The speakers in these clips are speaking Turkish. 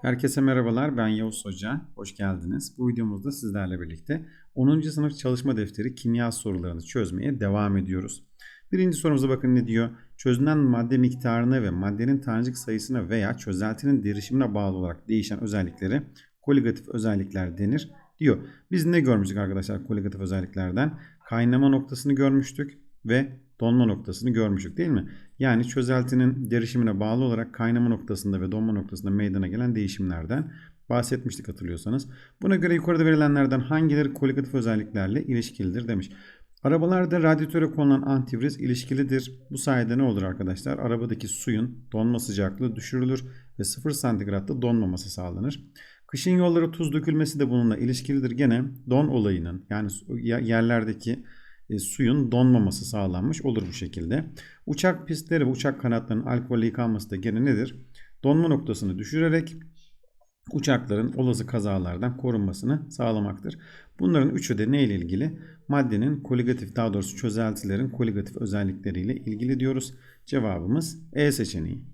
Herkese merhabalar, ben Yavuz Hoca. Hoş geldiniz. Bu videomuzda sizlerle birlikte 10. sınıf çalışma defteri kimya sorularını çözmeye devam ediyoruz. Birinci sorumuza bakın ne diyor? Çözünen madde miktarına ve maddenin tanecik sayısına veya çözeltinin derişimine bağlı olarak değişen özellikleri koligatif özellikler denir diyor. Biz ne görmüştük arkadaşlar koligatif özelliklerden? Kaynama noktasını görmüştük ve donma noktasını görmüştük değil mi? Yani çözeltinin derişimine bağlı olarak kaynama noktasında ve donma noktasında meydana gelen değişimlerden bahsetmiştik hatırlıyorsanız. Buna göre yukarıda verilenlerden hangileri koligatif özelliklerle ilişkilidir demiş. Arabalarda radyatöre konulan antifriz ilişkilidir. Bu sayede ne olur arkadaşlar? Arabadaki suyun donma sıcaklığı düşürülür ve 0 santigratta donmaması sağlanır. Kışın yollara tuz dökülmesi de bununla ilişkilidir. Gene don olayının yani yerlerdeki e, suyun donmaması sağlanmış olur bu şekilde. Uçak pistleri ve uçak kanatlarının alkolle yıkanması da gene nedir? Donma noktasını düşürerek uçakların olası kazalardan korunmasını sağlamaktır. Bunların üçü de ne ile ilgili? Maddenin koligatif daha doğrusu çözeltilerin koligatif özellikleriyle ilgili diyoruz. Cevabımız E seçeneği.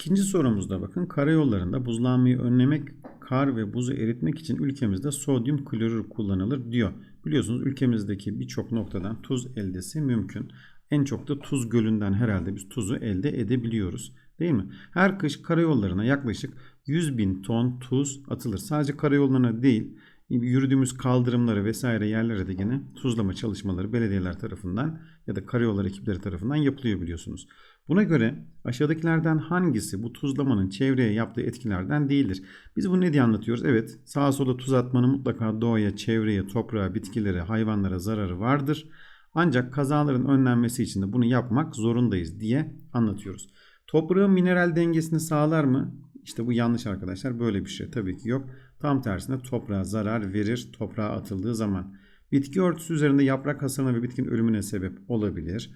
İkinci sorumuzda bakın karayollarında buzlanmayı önlemek, kar ve buzu eritmek için ülkemizde sodyum klorür kullanılır diyor. Biliyorsunuz ülkemizdeki birçok noktadan tuz eldesi mümkün. En çok da tuz gölünden herhalde biz tuzu elde edebiliyoruz. Değil mi? Her kış karayollarına yaklaşık 100 bin ton tuz atılır. Sadece karayollarına değil yürüdüğümüz kaldırımları vesaire yerlere de gene tuzlama çalışmaları belediyeler tarafından ya da karayolları ekipleri tarafından yapılıyor biliyorsunuz. Buna göre aşağıdakilerden hangisi bu tuzlamanın çevreye yaptığı etkilerden değildir? Biz bunu ne diye anlatıyoruz? Evet sağa sola tuz atmanın mutlaka doğaya, çevreye, toprağa, bitkilere, hayvanlara zararı vardır. Ancak kazaların önlenmesi için de bunu yapmak zorundayız diye anlatıyoruz. Toprağın mineral dengesini sağlar mı? İşte bu yanlış arkadaşlar. Böyle bir şey tabii ki yok. Tam tersine toprağa zarar verir toprağa atıldığı zaman. Bitki örtüsü üzerinde yaprak hasarına ve bitkinin ölümüne sebep olabilir.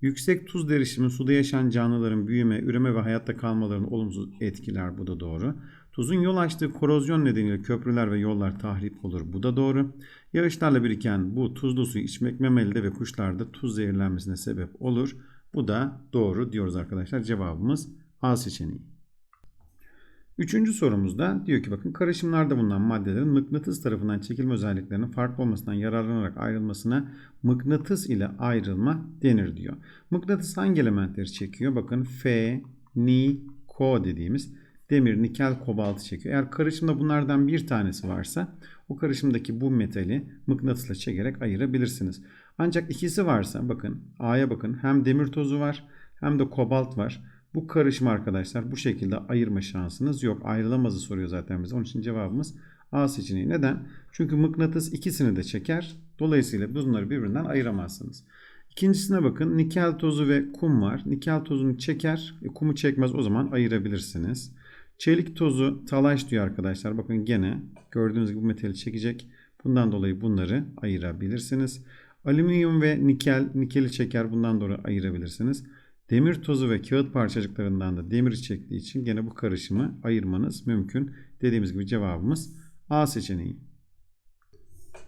Yüksek tuz derişimi suda yaşayan canlıların büyüme, üreme ve hayatta kalmalarını olumsuz etkiler. Bu da doğru. Tuzun yol açtığı korozyon nedeniyle köprüler ve yollar tahrip olur. Bu da doğru. Yağışlarla biriken bu tuzlu suyu içmek memelide ve kuşlarda tuz zehirlenmesine sebep olur. Bu da doğru diyoruz arkadaşlar. Cevabımız A seçeneği. Üçüncü sorumuzda diyor ki bakın karışımlarda bulunan maddelerin mıknatıs tarafından çekilme özelliklerinin farklı olmasından yararlanarak ayrılmasına mıknatıs ile ayrılma denir diyor. Mıknatıs hangi elementleri çekiyor? Bakın F, Ni, Ko dediğimiz demir, nikel, kobaltı çekiyor. Eğer karışımda bunlardan bir tanesi varsa o karışımdaki bu metali mıknatısla çekerek ayırabilirsiniz. Ancak ikisi varsa bakın A'ya bakın hem demir tozu var hem de kobalt var. Bu karışım arkadaşlar bu şekilde ayırma şansınız yok. Ayrılamazı soruyor zaten bize. Onun için cevabımız A seçeneği. Neden? Çünkü mıknatıs ikisini de çeker. Dolayısıyla bunları birbirinden ayıramazsınız. İkincisine bakın. Nikel tozu ve kum var. Nikel tozunu çeker. E, kumu çekmez. O zaman ayırabilirsiniz. Çelik tozu talaş diyor arkadaşlar. Bakın gene gördüğünüz gibi metali çekecek. Bundan dolayı bunları ayırabilirsiniz. Alüminyum ve nikel nikeli çeker. Bundan dolayı ayırabilirsiniz. Demir tozu ve kağıt parçacıklarından da demir çektiği için gene bu karışımı ayırmanız mümkün. Dediğimiz gibi cevabımız A seçeneği.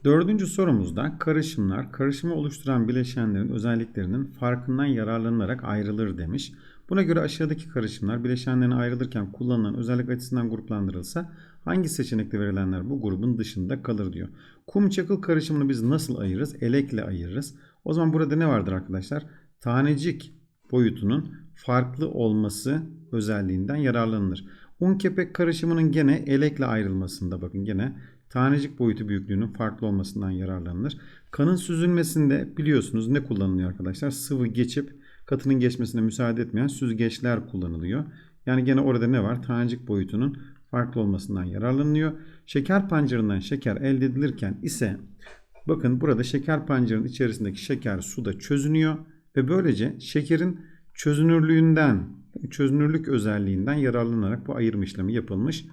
Dördüncü sorumuzda karışımlar karışımı oluşturan bileşenlerin özelliklerinin farkından yararlanılarak ayrılır demiş. Buna göre aşağıdaki karışımlar bileşenlerin ayrılırken kullanılan özellik açısından gruplandırılsa hangi seçenekte verilenler bu grubun dışında kalır diyor. Kum çakıl karışımını biz nasıl ayırırız? Elekle ayırırız. O zaman burada ne vardır arkadaşlar? Tanecik boyutunun farklı olması özelliğinden yararlanılır. Un kepek karışımının gene elekle ayrılmasında bakın gene tanecik boyutu büyüklüğünün farklı olmasından yararlanılır. Kanın süzülmesinde biliyorsunuz ne kullanılıyor arkadaşlar? Sıvı geçip katının geçmesine müsaade etmeyen süzgeçler kullanılıyor. Yani gene orada ne var? Tanecik boyutunun farklı olmasından yararlanılıyor. Şeker pancarından şeker elde edilirken ise bakın burada şeker pancarının içerisindeki şeker suda çözünüyor ve böylece şekerin çözünürlüğünden, çözünürlük özelliğinden yararlanarak bu ayırma işlemi yapılmış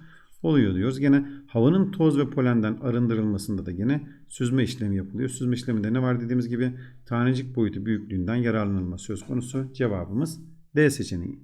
oluyor diyoruz. Gene havanın toz ve polenden arındırılmasında da gene süzme işlemi yapılıyor. Süzme işleminde ne var dediğimiz gibi tanecik boyutu büyüklüğünden yararlanılma söz konusu. Cevabımız D seçeneği.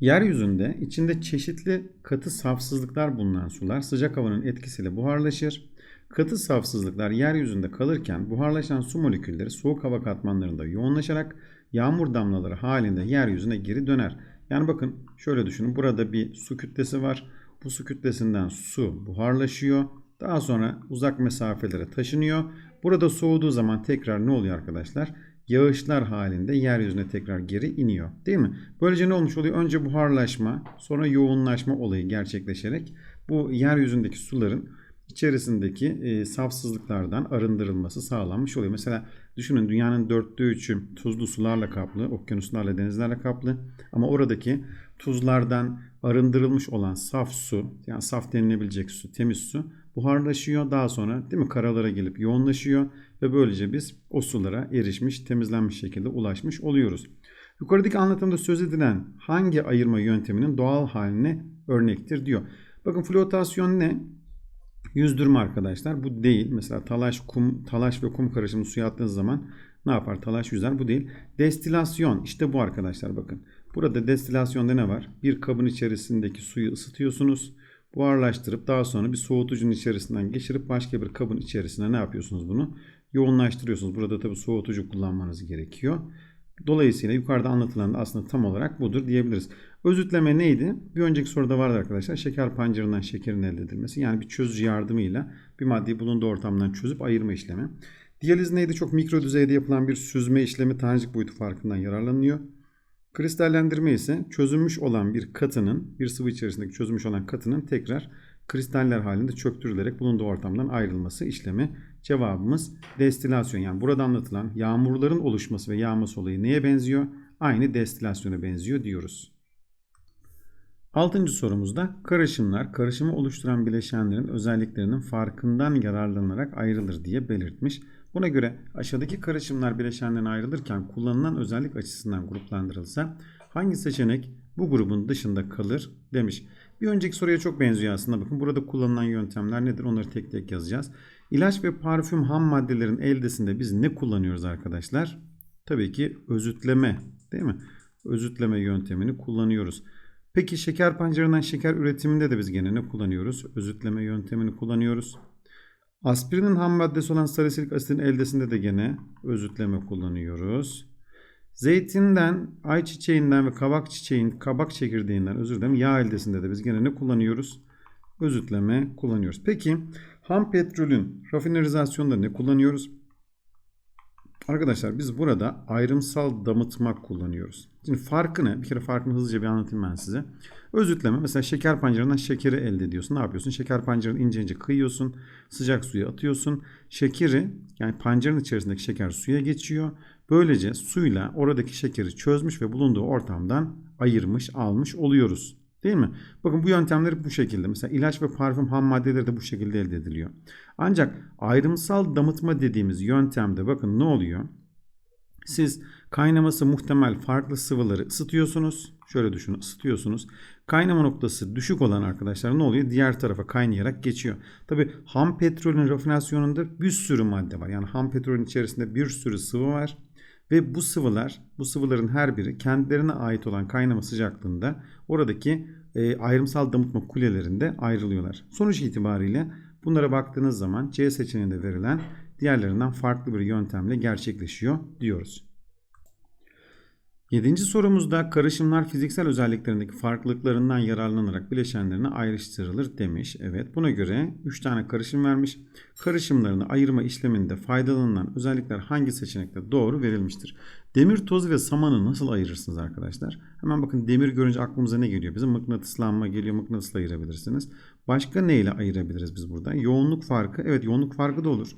Yeryüzünde içinde çeşitli katı safsızlıklar bulunan sular sıcak havanın etkisiyle buharlaşır. Katı safsızlıklar yeryüzünde kalırken buharlaşan su molekülleri soğuk hava katmanlarında yoğunlaşarak yağmur damlaları halinde yeryüzüne geri döner. Yani bakın şöyle düşünün. Burada bir su kütlesi var. Bu su kütlesinden su buharlaşıyor. Daha sonra uzak mesafelere taşınıyor. Burada soğuduğu zaman tekrar ne oluyor arkadaşlar? Yağışlar halinde yeryüzüne tekrar geri iniyor. Değil mi? Böylece ne olmuş oluyor? Önce buharlaşma, sonra yoğunlaşma olayı gerçekleşerek bu yeryüzündeki suların içerisindeki e, safsızlıklardan arındırılması sağlanmış oluyor. Mesela düşünün dünyanın dörtte üçü tuzlu sularla kaplı, okyanuslarla, denizlerle kaplı. Ama oradaki tuzlardan arındırılmış olan saf su, yani saf denilebilecek su, temiz su buharlaşıyor. Daha sonra değil mi karalara gelip yoğunlaşıyor ve böylece biz o sulara erişmiş, temizlenmiş şekilde ulaşmış oluyoruz. Yukarıdaki anlatımda söz edilen hangi ayırma yönteminin doğal haline örnektir diyor. Bakın flotasyon ne? Yüzdürme arkadaşlar. Bu değil. Mesela talaş, kum, talaş ve kum karışımı suya attığınız zaman ne yapar? Talaş yüzer. Bu değil. Destilasyon. işte bu arkadaşlar bakın. Burada destilasyonda ne var? Bir kabın içerisindeki suyu ısıtıyorsunuz. Buharlaştırıp daha sonra bir soğutucunun içerisinden geçirip başka bir kabın içerisine ne yapıyorsunuz bunu? Yoğunlaştırıyorsunuz. Burada tabi soğutucu kullanmanız gerekiyor. Dolayısıyla yukarıda anlatılan da aslında tam olarak budur diyebiliriz. Özütleme neydi? Bir önceki soruda vardı arkadaşlar. Şeker pancarından şekerin elde edilmesi. Yani bir çözücü yardımıyla bir maddeyi bulunduğu ortamdan çözüp ayırma işlemi. Diyaliz neydi? Çok mikro düzeyde yapılan bir süzme işlemi tanecik boyutu farkından yararlanıyor. Kristallendirme ise çözülmüş olan bir katının, bir sıvı içerisindeki çözülmüş olan katının tekrar kristaller halinde çöktürülerek bulunduğu ortamdan ayrılması işlemi. Cevabımız destilasyon. Yani burada anlatılan yağmurların oluşması ve yağması olayı neye benziyor? Aynı destilasyona benziyor diyoruz. Altıncı sorumuzda karışımlar karışımı oluşturan bileşenlerin özelliklerinin farkından yararlanarak ayrılır diye belirtmiş. Buna göre aşağıdaki karışımlar bileşenden ayrılırken kullanılan özellik açısından gruplandırılsa hangi seçenek bu grubun dışında kalır demiş. Bir önceki soruya çok benziyor aslında. Bakın burada kullanılan yöntemler nedir? Onları tek tek yazacağız. İlaç ve parfüm ham maddelerin eldesinde biz ne kullanıyoruz arkadaşlar? Tabii ki özütleme değil mi? Özütleme yöntemini kullanıyoruz. Peki şeker pancarından şeker üretiminde de biz gene ne kullanıyoruz? Özütleme yöntemini kullanıyoruz. Aspirinin ham maddesi olan salisilik asitin eldesinde de gene özütleme kullanıyoruz. Zeytinden, ayçiçeğinden ve kabak çiçeğin, kabak çekirdeğinden özür dilerim yağ eldesinde de biz gene ne kullanıyoruz? Özütleme kullanıyoruz. Peki ham petrolün rafinerizasyonda ne kullanıyoruz? Arkadaşlar biz burada ayrımsal damıtmak kullanıyoruz. Şimdi farkı ne? Bir kere farkını hızlıca bir anlatayım ben size. Özütleme mesela şeker pancarından şekeri elde ediyorsun. Ne yapıyorsun? Şeker pancarını ince ince kıyıyorsun. Sıcak suya atıyorsun. Şekeri yani pancarın içerisindeki şeker suya geçiyor. Böylece suyla oradaki şekeri çözmüş ve bulunduğu ortamdan ayırmış almış oluyoruz. Değil mi? Bakın bu yöntemler bu şekilde. Mesela ilaç ve parfüm ham maddeleri de bu şekilde elde ediliyor. Ancak ayrımsal damıtma dediğimiz yöntemde bakın ne oluyor? Siz kaynaması muhtemel farklı sıvıları ısıtıyorsunuz. Şöyle düşünün ısıtıyorsunuz. Kaynama noktası düşük olan arkadaşlar ne oluyor? Diğer tarafa kaynayarak geçiyor. Tabi ham petrolün rafinasyonunda bir sürü madde var. Yani ham petrolün içerisinde bir sürü sıvı var. Ve bu sıvılar, bu sıvıların her biri kendilerine ait olan kaynama sıcaklığında oradaki e, ayrımsal damıtma kulelerinde ayrılıyorlar. Sonuç itibariyle bunlara baktığınız zaman C seçeneğinde verilen diğerlerinden farklı bir yöntemle gerçekleşiyor diyoruz. Yedinci sorumuzda karışımlar fiziksel özelliklerindeki farklılıklarından yararlanarak bileşenlerine ayrıştırılır demiş. Evet buna göre 3 tane karışım vermiş. Karışımlarını ayırma işleminde faydalanılan özellikler hangi seçenekte doğru verilmiştir? Demir tozu ve samanı nasıl ayırırsınız arkadaşlar? Hemen bakın demir görünce aklımıza ne geliyor? Bizim mıknatıslanma geliyor. Mıknatısla ayırabilirsiniz. Başka neyle ayırabiliriz biz burada? Yoğunluk farkı. Evet yoğunluk farkı da olur.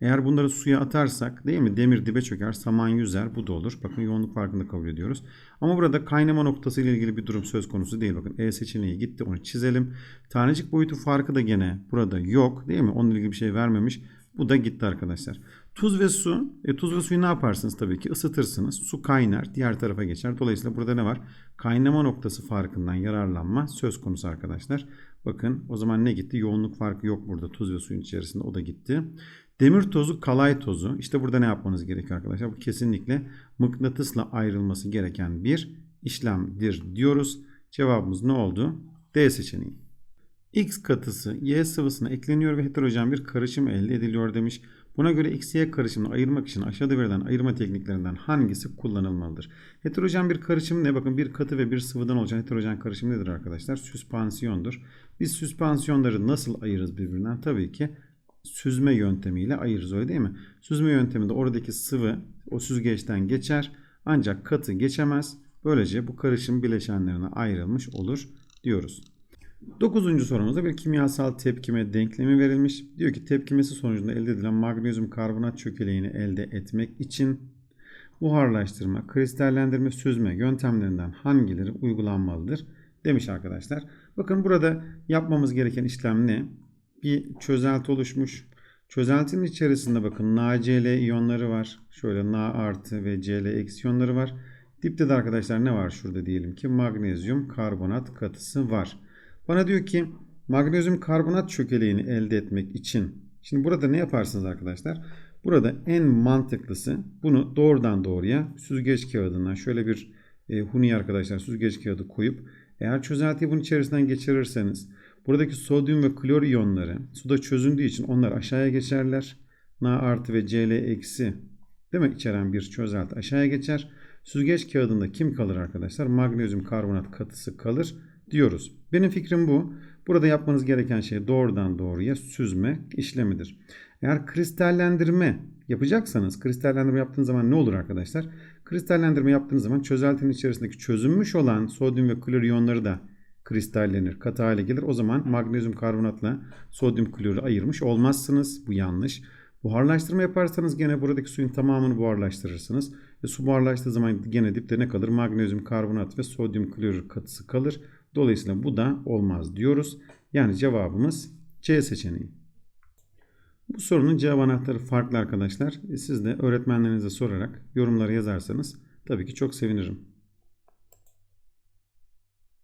Eğer bunları suya atarsak değil mi? Demir dibe çöker, saman yüzer. Bu da olur. Bakın yoğunluk farkını kabul ediyoruz. Ama burada kaynama noktası ile ilgili bir durum söz konusu değil. Bakın E seçeneği gitti. Onu çizelim. Tanecik boyutu farkı da gene burada yok. Değil mi? Onunla ilgili bir şey vermemiş. Bu da gitti arkadaşlar. Tuz ve su. E, tuz ve suyu ne yaparsınız tabii ki? Isıtırsınız. Su kaynar. Diğer tarafa geçer. Dolayısıyla burada ne var? Kaynama noktası farkından yararlanma söz konusu arkadaşlar. Bakın o zaman ne gitti? Yoğunluk farkı yok burada. Tuz ve suyun içerisinde. O da gitti. Demir tozu kalay tozu. İşte burada ne yapmanız gerekiyor arkadaşlar? Bu kesinlikle mıknatısla ayrılması gereken bir işlemdir diyoruz. Cevabımız ne oldu? D seçeneği. X katısı Y sıvısına ekleniyor ve heterojen bir karışım elde ediliyor demiş. Buna göre X-Y karışımını ayırmak için aşağıda verilen ayırma tekniklerinden hangisi kullanılmalıdır? Heterojen bir karışım ne? Bakın bir katı ve bir sıvıdan oluşan heterojen karışım nedir arkadaşlar? Süspansiyondur. Biz süspansiyonları nasıl ayırırız birbirinden? Tabii ki süzme yöntemiyle ayırırız öyle değil mi? Süzme yönteminde oradaki sıvı o süzgeçten geçer ancak katı geçemez. Böylece bu karışım bileşenlerine ayrılmış olur diyoruz. Dokuzuncu sorumuzda bir kimyasal tepkime denklemi verilmiş. Diyor ki tepkimesi sonucunda elde edilen magnezyum karbonat çökeleğini elde etmek için buharlaştırma, kristallendirme, süzme yöntemlerinden hangileri uygulanmalıdır demiş arkadaşlar. Bakın burada yapmamız gereken işlem ne? Bir çözelti oluşmuş. Çözeltinin içerisinde bakın NaCl iyonları var. Şöyle Na artı ve Cl eksi iyonları var. Dipte de arkadaşlar ne var şurada diyelim ki magnezyum karbonat katısı var. Bana diyor ki magnezyum karbonat çökeleğini elde etmek için şimdi burada ne yaparsınız arkadaşlar? Burada en mantıklısı bunu doğrudan doğruya süzgeç kağıdından şöyle bir e, huni arkadaşlar süzgeç kağıdı koyup eğer çözeltiyi bunun içerisinden geçirirseniz buradaki sodyum ve klor iyonları suda çözündüğü için onlar aşağıya geçerler. Na artı ve Cl eksi değil mi içeren bir çözelti aşağıya geçer. Süzgeç kağıdında kim kalır arkadaşlar? Magnezyum karbonat katısı kalır diyoruz. Benim fikrim bu. Burada yapmanız gereken şey doğrudan doğruya süzme işlemidir. Eğer kristallendirme yapacaksanız kristallendirme yaptığınız zaman ne olur arkadaşlar? Kristallendirme yaptığınız zaman çözeltinin içerisindeki çözünmüş olan sodyum ve klor iyonları da kristallenir, katı hale gelir. O zaman magnezyum karbonatla sodyum kloru ayırmış olmazsınız. Bu yanlış. Buharlaştırma yaparsanız gene buradaki suyun tamamını buharlaştırırsınız. Ve su buharlaştığı zaman gene dipte ne kalır? Magnezyum karbonat ve sodyum klorür katısı kalır. Dolayısıyla bu da olmaz diyoruz. Yani cevabımız C seçeneği. Bu sorunun cevap anahtarı farklı arkadaşlar. Siz de öğretmenlerinize sorarak yorumları yazarsanız tabii ki çok sevinirim.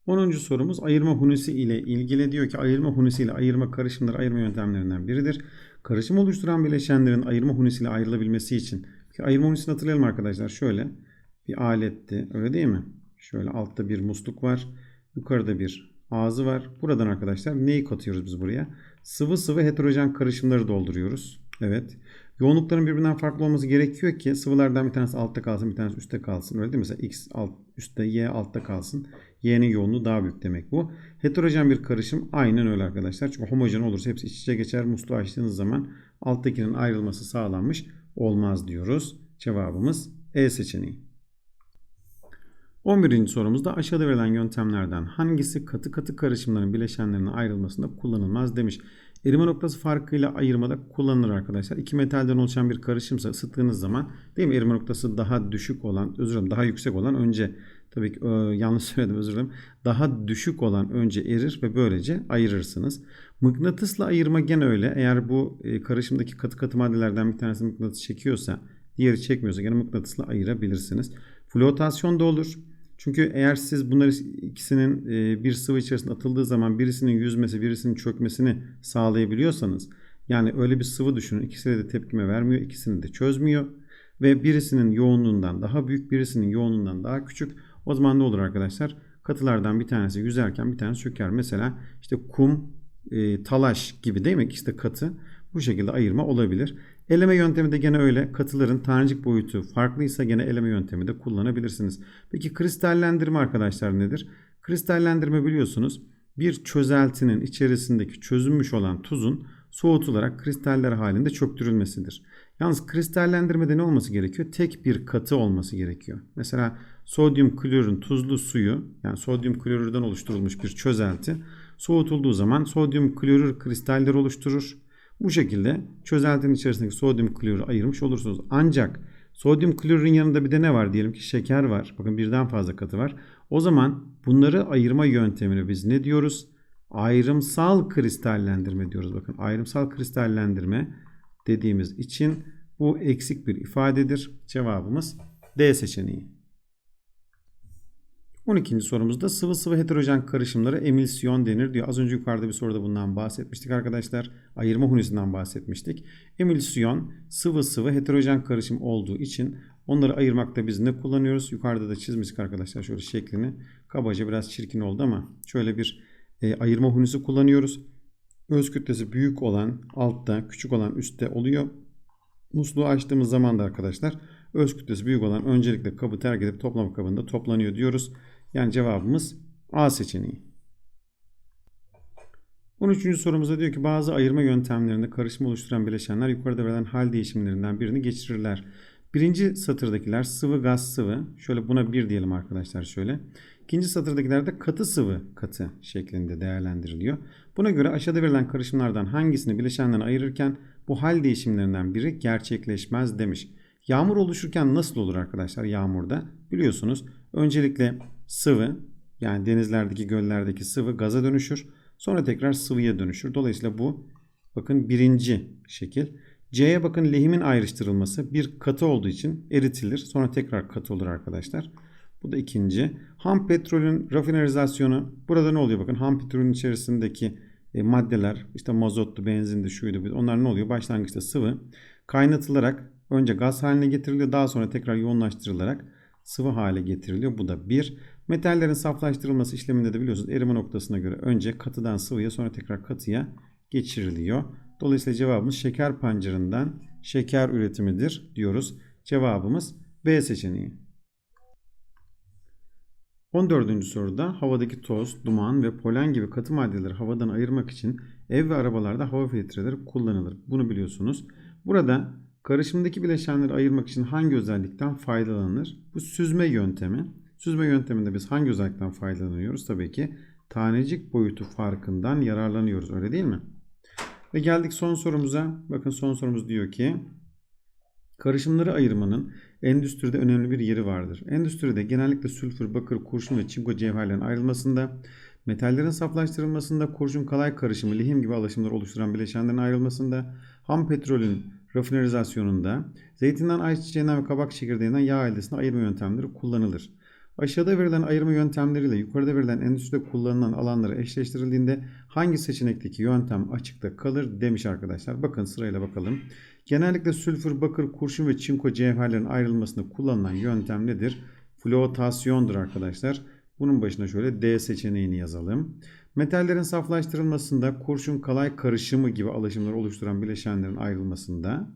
10. sorumuz ayırma hunisi ile ilgili diyor ki ayırma hunisi ile ayırma karışımları ayırma yöntemlerinden biridir. Karışım oluşturan bileşenlerin ayırma hunisi ile ayrılabilmesi için ayırma hunisini hatırlayalım arkadaşlar. Şöyle bir aletti öyle değil mi? Şöyle altta bir musluk var. Yukarıda bir ağzı var. Buradan arkadaşlar neyi katıyoruz biz buraya? Sıvı sıvı heterojen karışımları dolduruyoruz. Evet. Yoğunlukların birbirinden farklı olması gerekiyor ki sıvılardan bir tanesi altta kalsın bir tanesi üstte kalsın. Öyle değil mi? Mesela X alt, üstte Y altta kalsın. Y'nin yoğunluğu daha büyük demek bu. Heterojen bir karışım aynen öyle arkadaşlar. Çünkü homojen olursa hepsi iç içe geçer. Musluğu açtığınız zaman alttakinin ayrılması sağlanmış olmaz diyoruz. Cevabımız E seçeneği. 11. sorumuzda aşağıda verilen yöntemlerden hangisi katı katı karışımların bileşenlerinin ayrılmasında kullanılmaz demiş. Erime noktası farkıyla ayırmada kullanılır arkadaşlar. İki metalden oluşan bir karışımsa ısıttığınız zaman değil mi erime noktası daha düşük olan özür dilerim daha yüksek olan önce tabii ki e, yanlış söyledim özür dilerim. Daha düşük olan önce erir ve böylece ayırırsınız. Mıknatısla ayırma gene öyle. Eğer bu e, karışımdaki katı katı maddelerden bir tanesi mıknatıs çekiyorsa diğeri çekmiyorsa gene mıknatısla ayırabilirsiniz. Flotasyon da olur. Çünkü eğer siz bunları ikisinin e, bir sıvı içerisinde atıldığı zaman birisinin yüzmesi, birisinin çökmesini sağlayabiliyorsanız yani öyle bir sıvı düşünün. İkisine de tepkime vermiyor, ikisini de çözmüyor ve birisinin yoğunluğundan daha büyük, birisinin yoğunluğundan daha küçük. O zaman ne olur arkadaşlar? Katılardan bir tanesi yüzerken bir tanesi çöker. Mesela işte kum, e, talaş gibi değil mi? İkisi de katı. Bu şekilde ayırma olabilir. Eleme yöntemi de gene öyle. Katıların tanecik boyutu farklıysa gene eleme yöntemi de kullanabilirsiniz. Peki kristallendirme arkadaşlar nedir? Kristallendirme biliyorsunuz bir çözeltinin içerisindeki çözünmüş olan tuzun soğutularak kristaller halinde çöktürülmesidir. Yalnız kristallendirmede ne olması gerekiyor? Tek bir katı olması gerekiyor. Mesela sodyum klorun tuzlu suyu yani sodyum klorürden oluşturulmuş bir çözelti soğutulduğu zaman sodyum klorür kristaller oluşturur. Bu şekilde çözeltinin içerisindeki sodyum kloru ayırmış olursunuz. Ancak sodyum klorun yanında bir de ne var? Diyelim ki şeker var. Bakın birden fazla katı var. O zaman bunları ayırma yöntemini biz ne diyoruz? Ayrımsal kristallendirme diyoruz. Bakın ayrımsal kristallendirme dediğimiz için bu eksik bir ifadedir. Cevabımız D seçeneği. 12. sorumuzda sıvı sıvı heterojen karışımlara emilsiyon denir diyor. Az önce yukarıda bir soruda bundan bahsetmiştik arkadaşlar. Ayırma hunisinden bahsetmiştik. Emilsiyon sıvı sıvı heterojen karışım olduğu için onları ayırmakta biz ne kullanıyoruz? Yukarıda da çizmiştik arkadaşlar şöyle şeklini. Kabaca biraz çirkin oldu ama şöyle bir e, ayırma hunisi kullanıyoruz. Öz kütlesi büyük olan altta, küçük olan üstte oluyor. Musluğu açtığımız zaman da arkadaşlar öz kütlesi büyük olan öncelikle kabı terk edip toplama kabında toplanıyor diyoruz. Yani cevabımız A seçeneği. 13. sorumuzda diyor ki bazı ayırma yöntemlerinde karışım oluşturan bileşenler yukarıda verilen hal değişimlerinden birini geçirirler. Birinci satırdakiler sıvı gaz sıvı. Şöyle buna bir diyelim arkadaşlar şöyle. İkinci satırdakiler de katı sıvı katı şeklinde değerlendiriliyor. Buna göre aşağıda verilen karışımlardan hangisini bileşenden ayırırken bu hal değişimlerinden biri gerçekleşmez demiş. Yağmur oluşurken nasıl olur arkadaşlar yağmurda? Biliyorsunuz öncelikle sıvı yani denizlerdeki göllerdeki sıvı gaza dönüşür. Sonra tekrar sıvıya dönüşür. Dolayısıyla bu bakın birinci şekil. C'ye bakın lehimin ayrıştırılması bir katı olduğu için eritilir. Sonra tekrar katı olur arkadaşlar. Bu da ikinci. Ham petrolün rafinerizasyonu. Burada ne oluyor? Bakın ham petrolün içerisindeki e, maddeler işte mazottu, benzindi, şuydu. Onlar ne oluyor? Başlangıçta sıvı kaynatılarak önce gaz haline getiriliyor. Daha sonra tekrar yoğunlaştırılarak sıvı hale getiriliyor. Bu da bir. Metallerin saflaştırılması işleminde de biliyorsunuz erime noktasına göre önce katıdan sıvıya sonra tekrar katıya geçiriliyor. Dolayısıyla cevabımız şeker pancarından şeker üretimidir diyoruz. Cevabımız B seçeneği. 14. soruda havadaki toz, duman ve polen gibi katı maddeleri havadan ayırmak için ev ve arabalarda hava filtreleri kullanılır. Bunu biliyorsunuz. Burada karışımdaki bileşenleri ayırmak için hangi özellikten faydalanılır? Bu süzme yöntemi. Süzme yönteminde biz hangi özellikten faydalanıyoruz? Tabii ki tanecik boyutu farkından yararlanıyoruz öyle değil mi? Ve geldik son sorumuza. Bakın son sorumuz diyor ki karışımları ayırmanın endüstride önemli bir yeri vardır. Endüstride genellikle sülfür, bakır, kurşun ve çinko cevherlerin ayrılmasında, metallerin saflaştırılmasında, kurşun kalay karışımı, lihim gibi alaşımlar oluşturan bileşenlerin ayrılmasında, ham petrolün rafinerizasyonunda, zeytinden, ayçiçeğinden ve kabak çekirdeğinden yağ eldesine ayırma yöntemleri kullanılır. Aşağıda verilen ayırma yöntemleriyle yukarıda verilen endüstride kullanılan alanları eşleştirildiğinde hangi seçenekteki yöntem açıkta kalır demiş arkadaşlar. Bakın sırayla bakalım. Genellikle sülfür, bakır, kurşun ve çinko cevherlerin ayrılmasında kullanılan yöntem nedir? Flotasyondur arkadaşlar. Bunun başına şöyle D seçeneğini yazalım. Metallerin saflaştırılmasında kurşun kalay karışımı gibi alaşımları oluşturan bileşenlerin ayrılmasında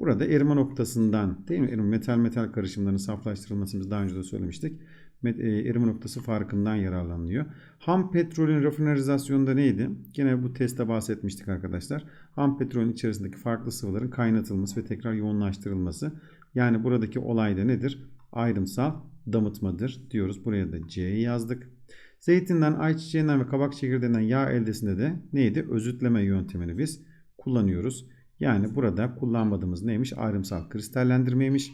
Burada erime noktasından değil mi? Metal metal karışımlarının saflaştırılmasını biz daha önce de söylemiştik. Erime noktası farkından yararlanılıyor. Ham petrolün rafinerizasyonunda neydi? Gene bu testte bahsetmiştik arkadaşlar. Ham petrolün içerisindeki farklı sıvıların kaynatılması ve tekrar yoğunlaştırılması. Yani buradaki olay da nedir? Ayrımsal damıtmadır diyoruz. Buraya da C'yi yazdık. Zeytinden, ayçiçeğinden ve kabak çekirdeğinden yağ eldesinde de neydi? Özütleme yöntemini biz kullanıyoruz. Yani burada kullanmadığımız neymiş? Ayrımsal kristallendirmeymiş.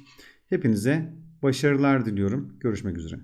Hepinize başarılar diliyorum. Görüşmek üzere.